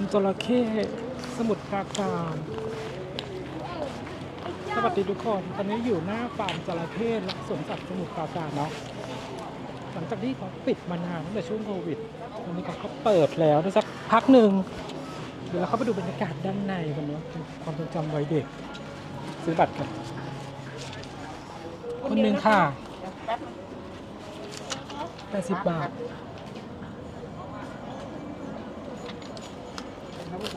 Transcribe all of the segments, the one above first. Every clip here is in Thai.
ามจระเข้สมุทรปราการสวัสดีทุกคนตอนนี้อยู่หน้าฟาร์มจระเข้และสวนสัตว์สมุทรปราการเนาะหลังจากที่เขาปิดมานานตั้งแต่ช่วงโควิดตอนนี้เขาก็เปิดแล้วได้สักพักหนึ่งเดี๋ยวเราเข้าไปดูบรรยากาศด้านในกันเนาะความทรงจำวัยเด็กซื้อบัตรกันคนหนึ่งค่ะแปดสิบบาท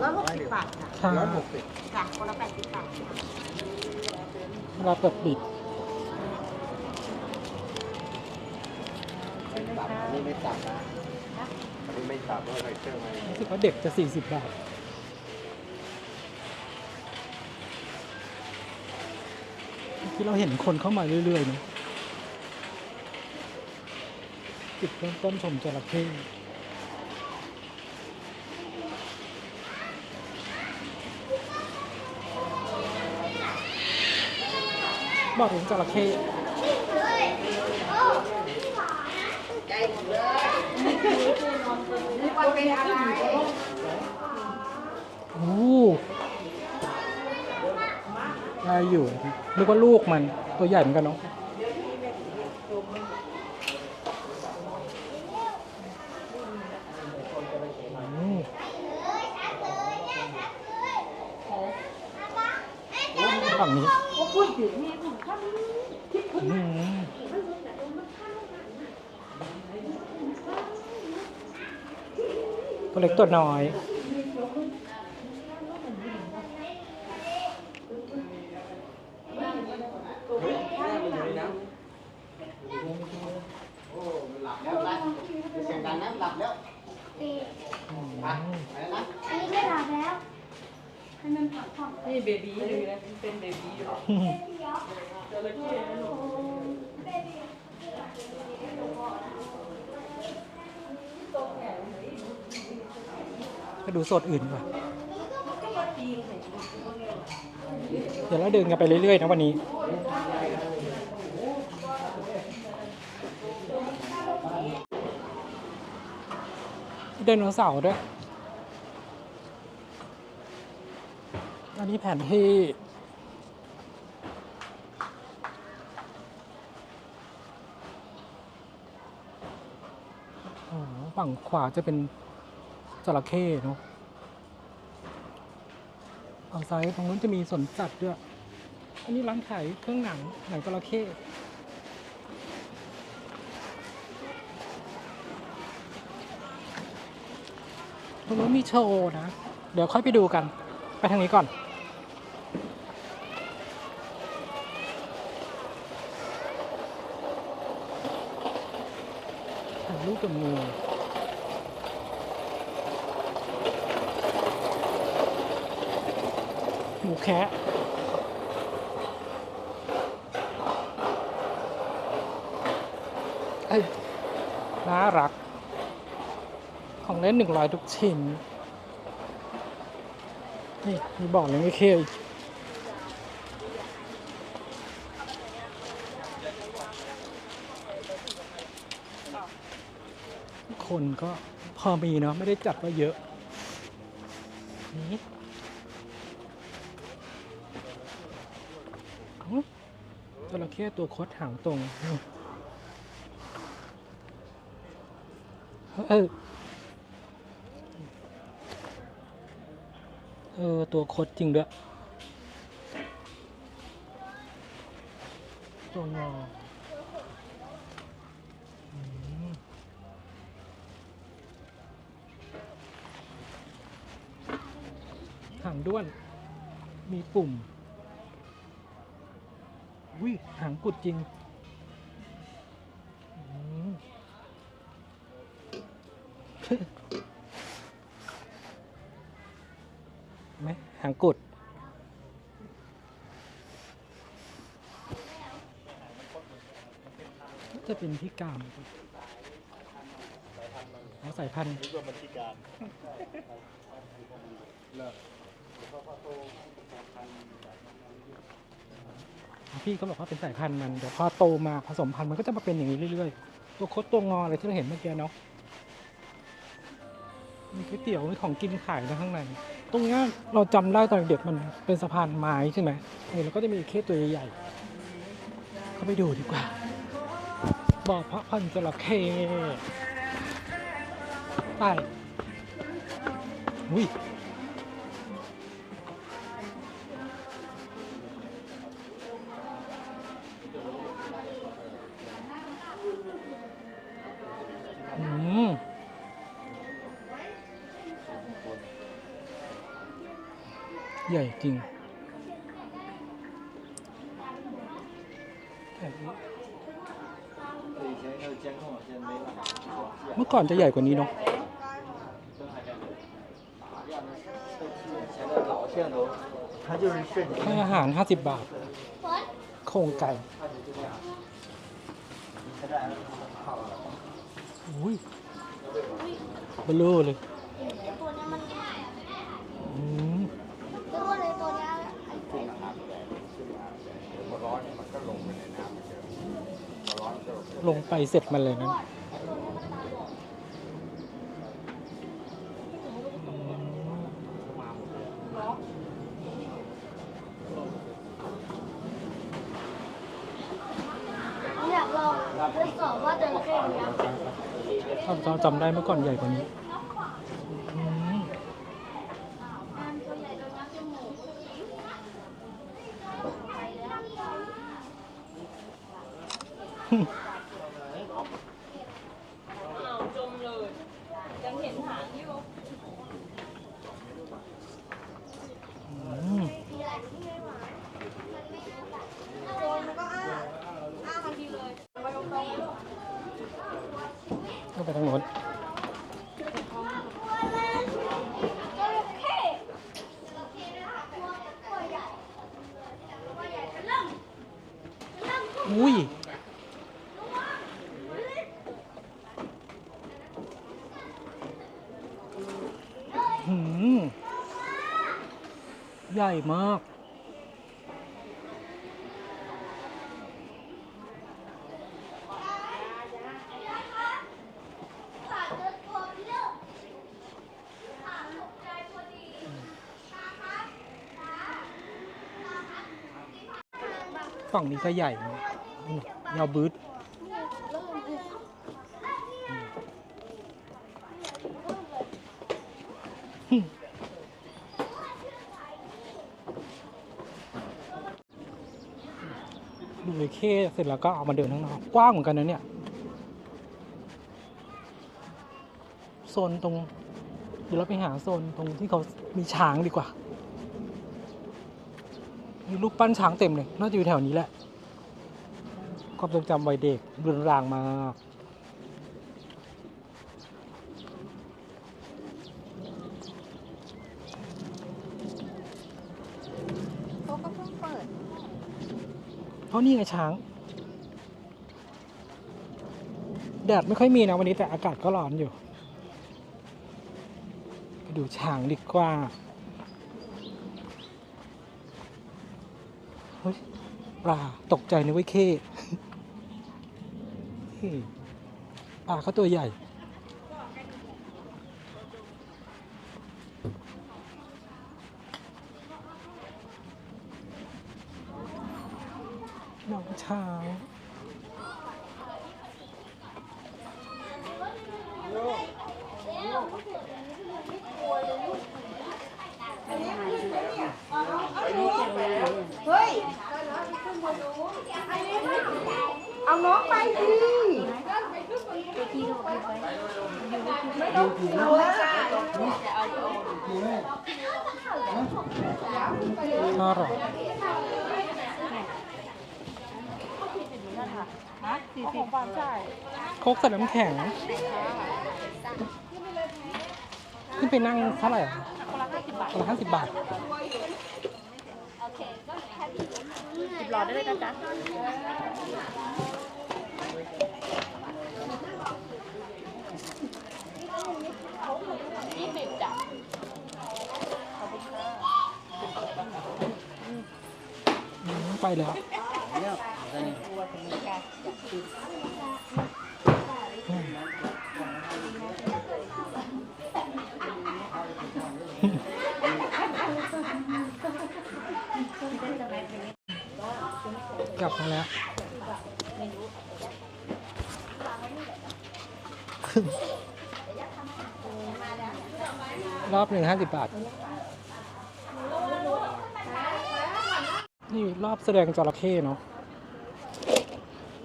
ร้อยหกสิบบาทค่ะค่ะร้อยหกสิบค่ะคนละแปดสิบบาทค่ะเวลาเปิดปิดตับอันนี้ไม่ตับนะอันนี้ไม่ตับเพราะอะไรเครื่องไว้รู้สึกว่าเด็กจะ 40 บาท ที่เราเห็นคนเข้ามาเรื่อยๆเนอะจุดเริ่มต้นชมจระเข้ บอกถึงจระเข้มันเป็นอะไรโอ้ได้อยู่นึกว่าลูกมันตัวใหญ่เหมือนกันเนาะอืมฝั่งนี้อืมตัว เล็กตัวน้อยโอ้มันหลับแล้วนะเสียงดังนะหลับแล้วตีอืมไปไปแล้วนะอันนี้ไม่หลับแล้วให้มันพักผ่อนนี่เบบี้เลยนะเป็นเบบี้อยู่ก็ ดูโซนอื่นก่อนเดี๋ยวเราเดินกันไปเรื่อยๆนะวันนี้ไดโนเสาร์ด้วย อันนี้แผนที่ฝั่งขวาจะเป็น จระเข้เนาะฝั่งซ้ายตรงนู้นจะมีสวนสัตว์ด้วย อันนี้ร้านขายเครื่องหนังหนังจระเข้ตรงนู้นมีโชว์นะ เดี๋ยวค่อยไปดูกัน ไปทางนี้ก่อน ถ่ายรูปกับงูหมู แคะเอ้ยน่ารัก ของเล่นหนึ่งร้อยทุกชิ้น นี่มีบอกเลยไม่เคยคนก็พอมีเนาะไม่ได้จัดว่าเยอะ นี่อื้อ จระเข้ตัวคดหางตรง เออ เออ ตัวคดจริงด้วย ตัวงอหางด้วน มีปุ่ม หางกุดจริงอืมไหมหางกุดจะเป็นพิการอ๋อสายพันธุ์นี่ก็มันพิการเลิก พี่ก็บอกว่าเป็นสายพันธุ์มันเดี๋ยวพอโตมาผสมพันธุ์มันก็จะมาเป็นอย่างนี้เรื่อยๆตัวคดตัวงออะไรที่เราเห็นเมื่อกี้เนาะมีก๋วยเตี๋ยวมีของกินขายนะข้างใน ตรงนี้เราจำได้ตอนเด็กมันเป็นสะพานไม้ใช่ไหมเออแล้วก็จะมีเคสตัวใหญ่ๆเข้าไปดูดีกว่า บ่อพระพันธุ์จระเข้ไปอุ้ย ใหญ่จริงเมื่อก่อนจะใหญ่กว่านี้เนาะให้อาหารห้าสิบบาท โครงไก่ อุ้ยเบลอเลยตัวเนี้ยมันอืมตัวเลยตัวเนี้ยขึ้นนะครับขึ้นมาเดี๋ยวพอร้อนเนี่ยมันก็ลงไปในน้ำมันเจอพอร้อนก็ลงไปลงไปเสร็จมันเลยนะอืม อยากลองทดสอบว่าจระเข้เนี้ย ถ้าเราจำได้เมื่อก่อนใหญ่กว่านี้อืม มันตัวใหญ่ตัวนี้จมูก อืมก็ไปทางโน้น จระเข้ตัวใหญ่ตัวใหญ่จะเริ่มเริ่ม อุ้ยหืมใหญ่มาก ฝั่งนี้ก็ใหญ่ ยาบืดดูเลยเคเสร็จแล้วก็เอามาเดินข้างนอกกว้างเหมือนกันนะเนี่ยโซนตรงเดี๋ยวเราไปหาโซนตรงที่เขามีช้างดีกว่ามีรูปปั้นช้างเต็มเลยน่าจะอยู่แถวนี้แหละ ความทรงจำวัยเด็กเรือนรางมากเขาก็เพิ่งเปิด เพราะนี่ไงช้าง แดดไม่ค่อยมีนะวันนี้แต่อากาศก็ร้อนอยู่ ไปดูช้างดีกว่าเฮ้ยปลาตกใจนะเว้ยเข้เฮ้ย ปลาเขาตัวใหญ่ น้องช้างเฮ้ยเอาน้องไปสิไม่ต้องกลัว น่ารักฮะสี่สิบบาทใช่โคกใส่น้ำแข็ง ขึ้นไปนั่งเท่าไหร่อะคนละห้าสิบบาทคนละห้าสิบบาทสิบหลอดได้เลยนะจ๊ะ ไปแล้วอืมกลับมาแล้วรอบหนึ่งห้าสิบบาท นี่รอบแสดงจระเข้เนาะ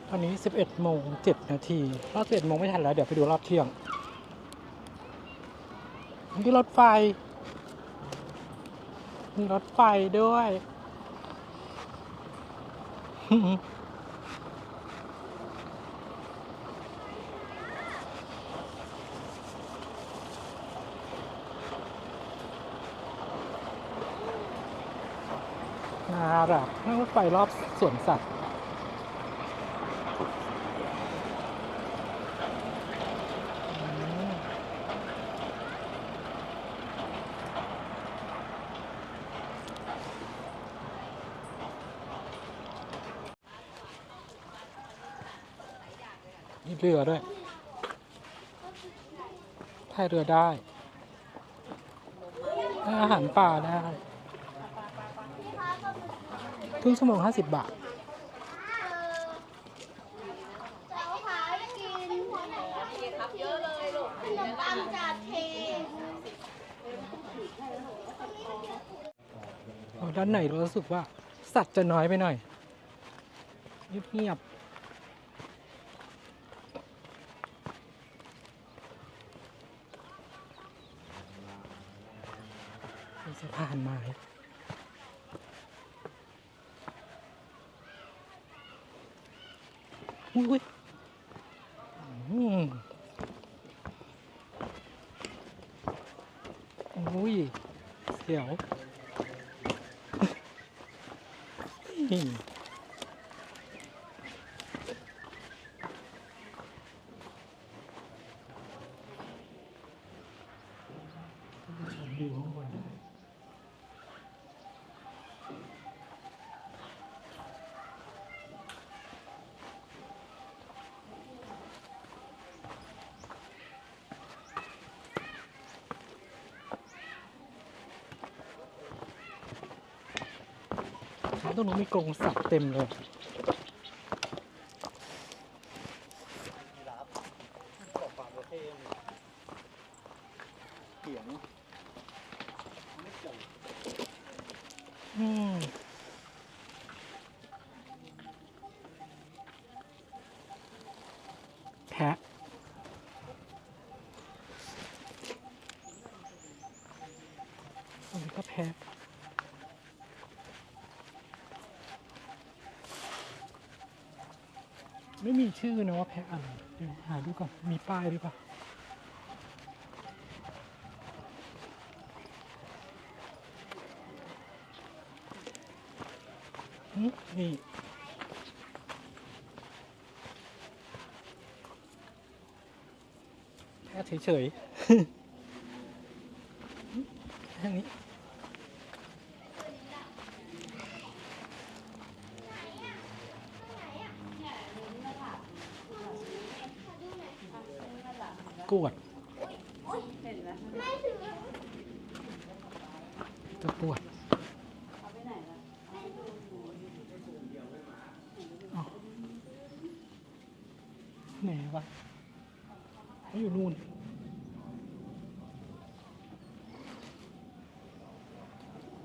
ตอนนี้ 11โมง7นาทีรอบ11โมงไม่ทันแล้ว เดี๋ยวไปดูรอบเที่ยงมีรถไฟมีรถไฟด้วย น่ารักนั่งรถไฟรอบสวนสัตว์มีเรือด้วยพายเรือได้ อาหารป่าได้ รึ่งชั่วโมงห้าสิบบาท ด้านไหนเรารู้สึกว่า สัตว์จะน้อยไปหน่อยเงียบๆสะพานไม้ อุ้ยอุ้ยอืมอุ้ยเสียว อืมดูข้างบนได้ ตรงนู้นมีกรงสัตว์เต็มเลย เขียง อืมแพะอันนี้ก็แพะไม่มี ชื่อนะว่าแพะอะไรเดี๋ยวหาดูก่อนมีป้ายหรือเปล่าอืมนี่แค่เฉยๆแค่นี้ กวดตะกวด อ้าวไหนวะเขาอยู่นู่น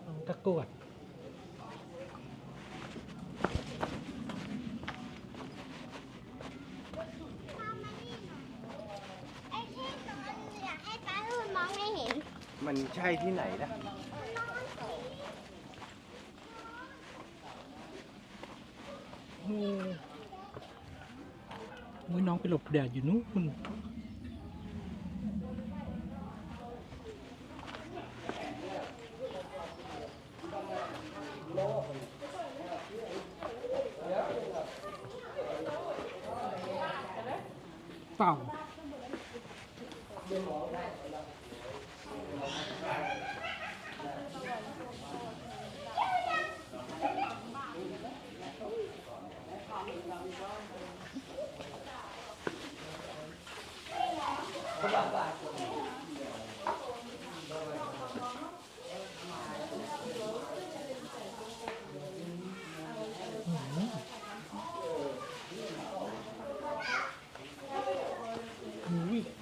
เอาตะกรวด ไอ้ที่ตอนอยากให้ป้าลูนมองไม่เห็น มันใช่ที่ไหนนะโอ้โอ้ยน้องไปหลบแดดอยู่นู้น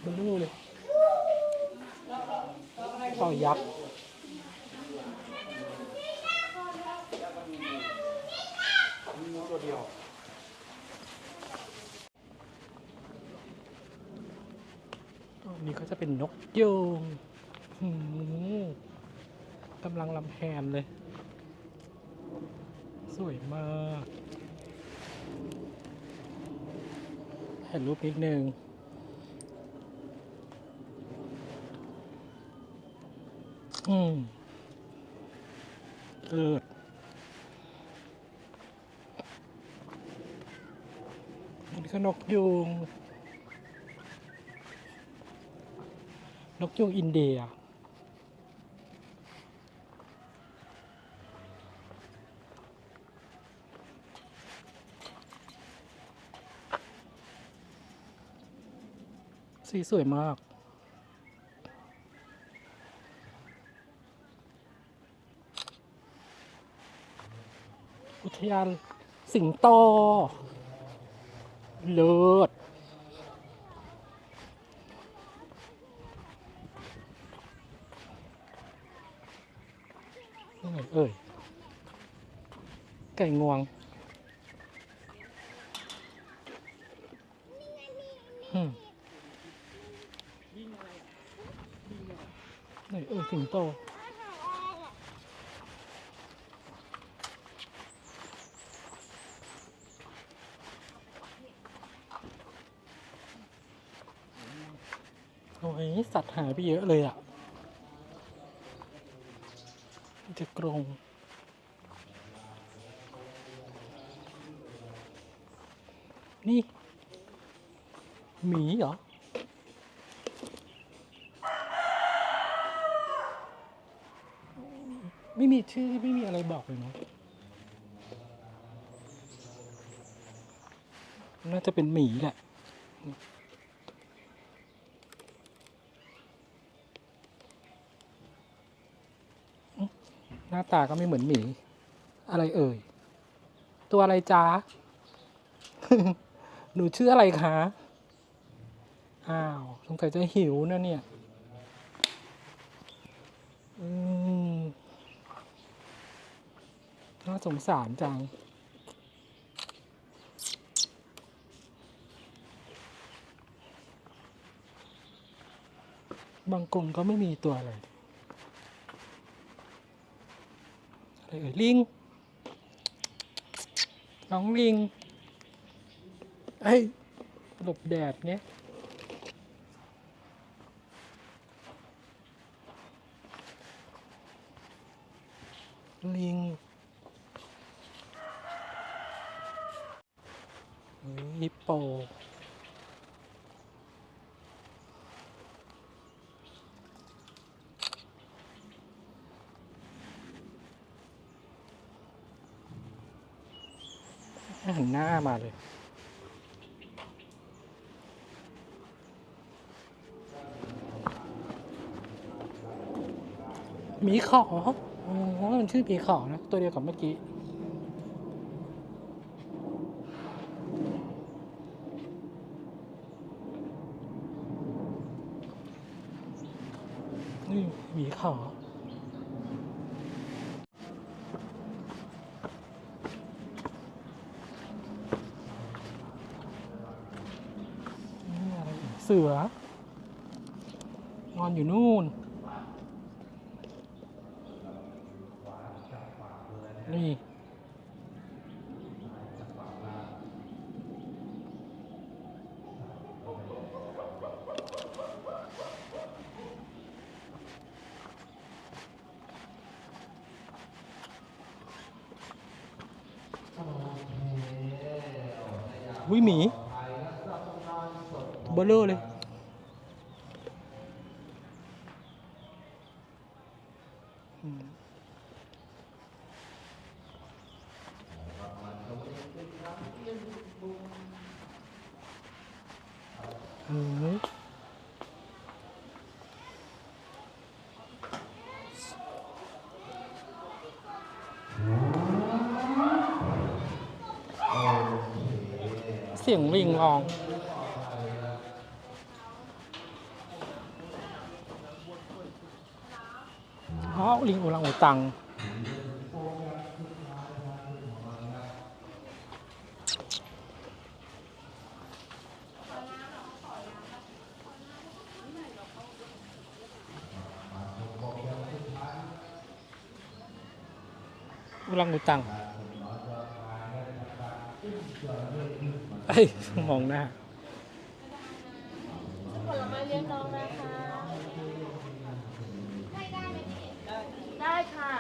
ไม่รู้เลยต้อวยักตัวเดียวนี่ก็จะเป็นนกยูงกำลังลำแพนเลย สวยมากถ่ายรูปอีกหนึ่ง ก็นกยูงนกยูงอินเดีย สีสวยมากอุทยานสิงโต เลิศนี่ไงเอ่ยไก่งวงอืมไหนเอ่ย สัตว์หายไปเยอะเลยอะจะกรงนี่หมีเหรอไม่มีชื่อไม่มีอะไรบอกเลยเนาะน่าจะเป็นหมีแหละ หน้าตาก็ไม่เหมือนหมี อะไรเอ่ย ตัวอะไรจ๊ะหนูชื่ออะไรคะ อ้าว สงสัยจะหิวนะเนี่ยน่าสงสารจัง บางกงก็ไม่มีตัวอะไเออลิง น้องลิงเอ้ยหลบแดดเนี้ยลิงเฮ้ยฮิปโป หันหน้า มาเลยหมีขออ๋อมันชื่อหมีขอนะ ตัวเดียวกับเมื่อกี้นี่หมีขอ นี่อะไรอีกเสือ น อนอยู่นู่น นี่วิหมีเบลเลอร์เลย อืมอืมเสียงลิงร้องออ๋อลิงอุรังอุตังอุรังอุตัง เอ้ยมองหน้าผลไม้เลี้ยงน้องนะคะ ได้ค่ะ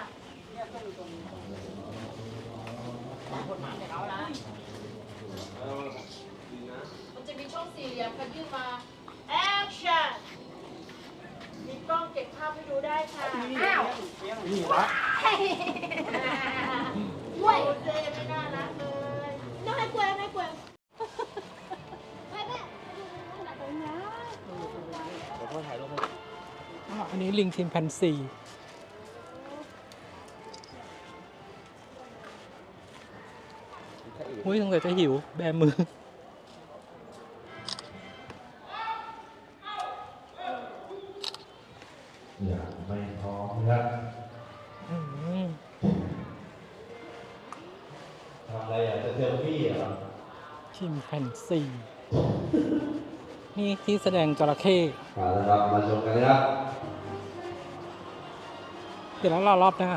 มันจะมีช่องสี่เหลี่ยมกันยื่นมา action มีกล้องเก็บภาพให้ดูได้ค่ะ อ้าวกล้วยโอเจไม่น่ารักเลย น้องให้กล้วยให้กล้วย นนี้ลิงชิมแปนซีอุ้ยสงสัยจะหิว แบมือ อย่างไม่พร้อมนะครับอืมทำอะไรอะจะเซลฟี่เหรอชิมแปนซีนี่ที่แสดงจระเข้มาแล้วครับมาชมกันนะครับ เดี๋ยวเรารอรอบหน้า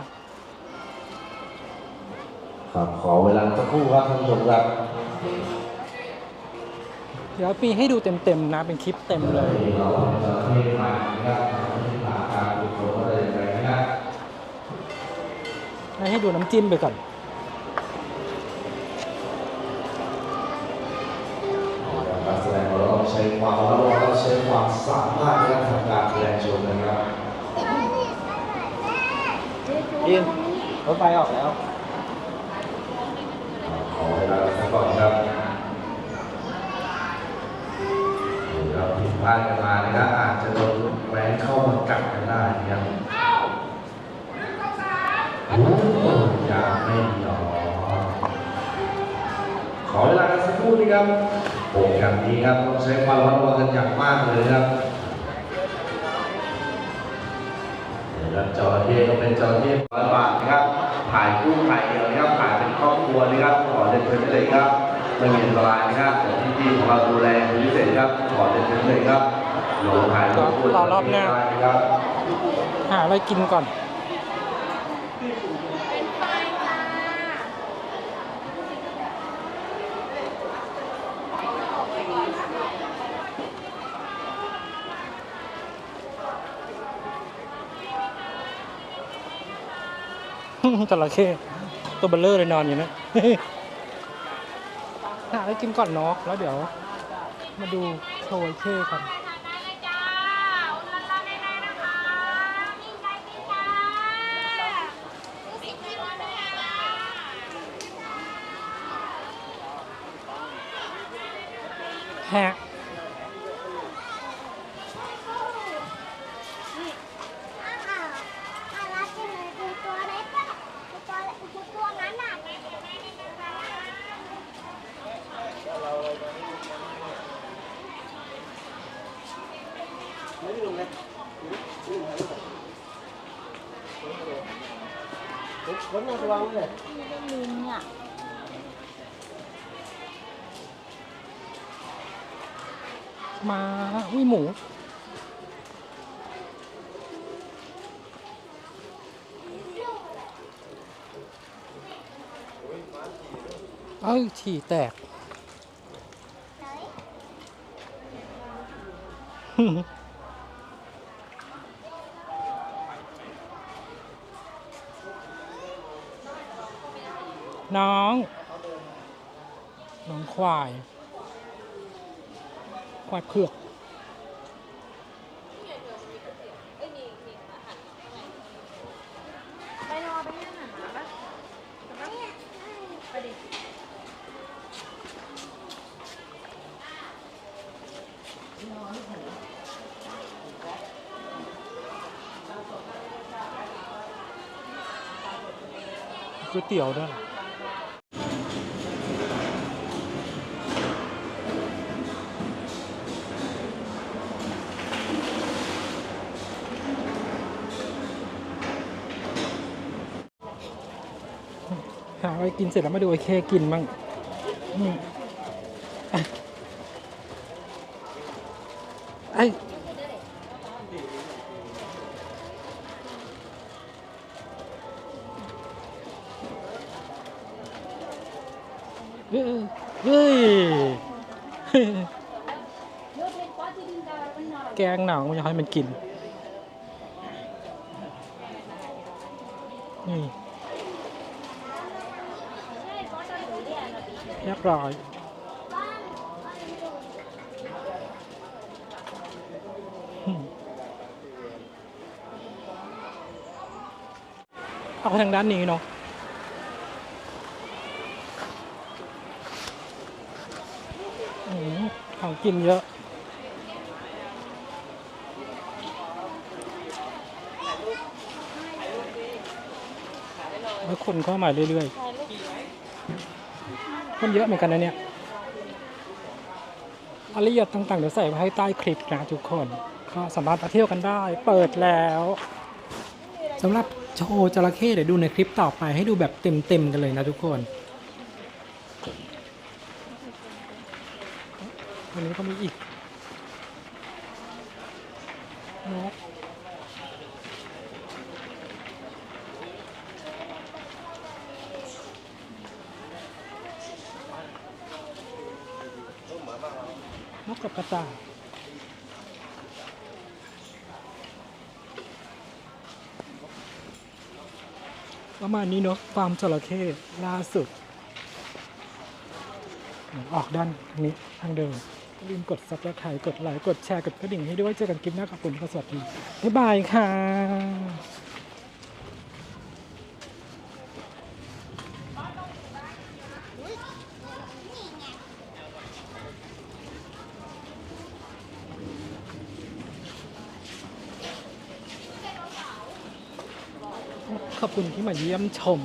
ครับขอเวลาสักครู่ครับท่านผู้ชมครับเดี๋ยวมีให้ดูเต็มๆนะเป็นคลิปเต็มเลยนี่เราจะเทศมานะครับที่มาการฝึกฝนอะไรอย่างไรนะครับให้ดูน้ำจิ้มไปก่อนการแสดงของเราต้องใช้ความระมัดระวังต้องใช้ความสามารถในการทำการแสดงโชว์นะครับ ยินรถไฟออกแล้วขอเวลาสักก่อนครับเราผิดพลาดกันมานะครับอาจจะโดนแหวนเข้ามากัดกันได้นะครับอย่าไม่ยอมขอเวลาสักครู่นี้ครับโปรแกรมนี้ครับต้องใช้ความระมัดระวังกันอย่างมากเลยครับ เรียนเชิญได้เลยครับไม่มีอันตรายนะครับแต่ที่ๆของเราดูแลเป็นพิเศษครับขอเรียนเชิญเลยครับลงถ่ายรูปคู่รอรอบหน้าได้นะครับหาอะไรกินก่อนเป็นไฟค่ะจระเข้ตัวเบลเลอร์เลยนอนอยู่นะ หาอะไรกินก่อนเนาะแล้วเดี๋ยว มาดูโชว์เช่กันฮะ อ้าวอ้าวอะไรกินเลยดูตัวเล็กอะดูตัวเล็กดูตัวนั้นน่ะ ลิงเนี่ย มาอุ้ยหมู เอ้ยฉี่แตก๋วยเตี๋ยวนั่นหาไปกินเสร็จแล้วมาดูไอ้แค่กินบ้าง กิน นี่เรียบร้อยเอาไปทางด้านนี้เนาะของกินเยอะ แล้ว คนเข้ามาเรื่อยๆ คนเยอะเหมือนกันนะเนี่ยรายละเอียดต่างๆเดี๋ยวใส่ไว้ให้ใต้คลิปนะทุกคน ก็สามารถมาเที่ยวกันได้ เปิดแล้วสำหรับโชว์จระเข้เดี๋ยวดูในคลิปต่อไปให้ดูแบบเต็มๆกันเลยนะทุกคนวันนี้ก็มีอีกนก นกกับกระต่ายประมาณนี้เนาะฟาร์มจระเข้ล่าสุด ออกด้านนี้ทางเดิมลืมกดซับสไครต์กดไลค์กดแชร์ กดกระดิ่งให้ด้วยเจอกันคลิปหน้าขอบคุณค่ะสวัสดี บ๊ายบายค่ะ คุณที่มาเยี่ยมชม